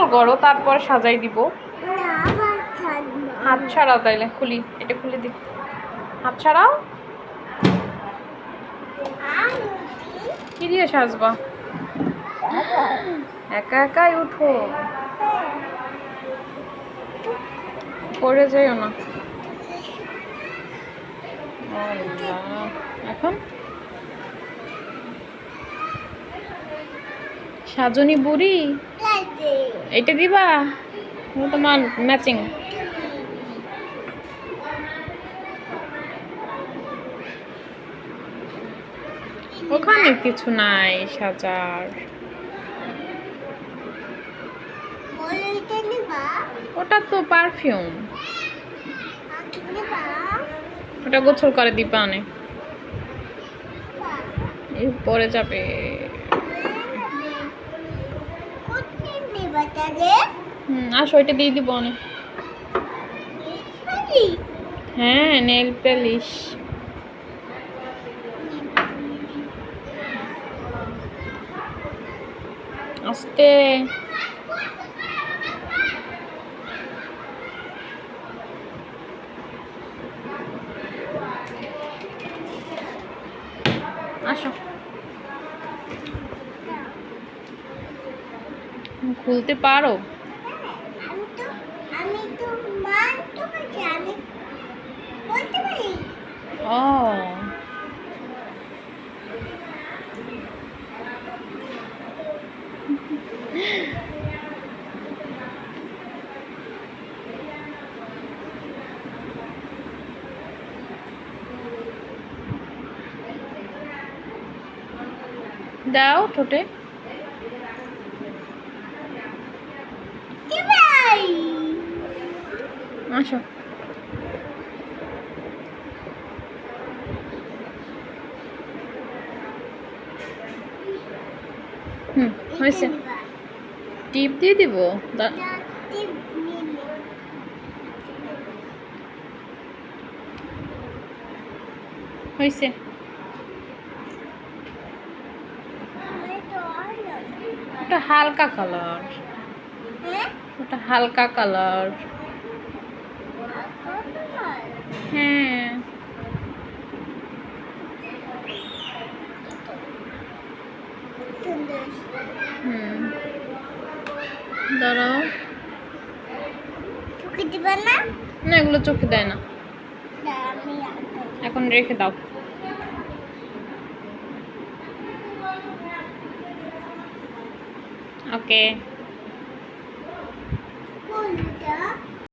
গোসল করো তারপর সাজাই দিব। হাত ছাড়াও তাইলে, খুলি, এটা খুলে দি। হাত ছাড়াও। কি দিয়ে সাজবা? একা একাই উঠো। পড়ে যাইও না। এখন? সাজনি বুড়ি? এটা দিবা? তোমার ম্যাচিং ওখানে কিছু নাই সাজার। ওটা তো পারফিউম ওটা গোছল করে দিবা অনেক। পরে যাবে। তাদের হুম আসো ওইটা দিয়ে দিব অনেক। হ্যাঁ নেল পলিশ আস্তে। আসো। খুলতে পারো? ও। দাও ঠোঁটে কি ভাই আসো। হুম হয়েছে। টিপ দিয়ে দিব? হয়েছে। ওটা হালকা কালার ওটা হালকা কালার। হ্যাঁ। হুম। দাঁড়াও। চোখে দিবা না? না এগুলো চোখে দেয় না। এখন রেখে দাও। ওকে।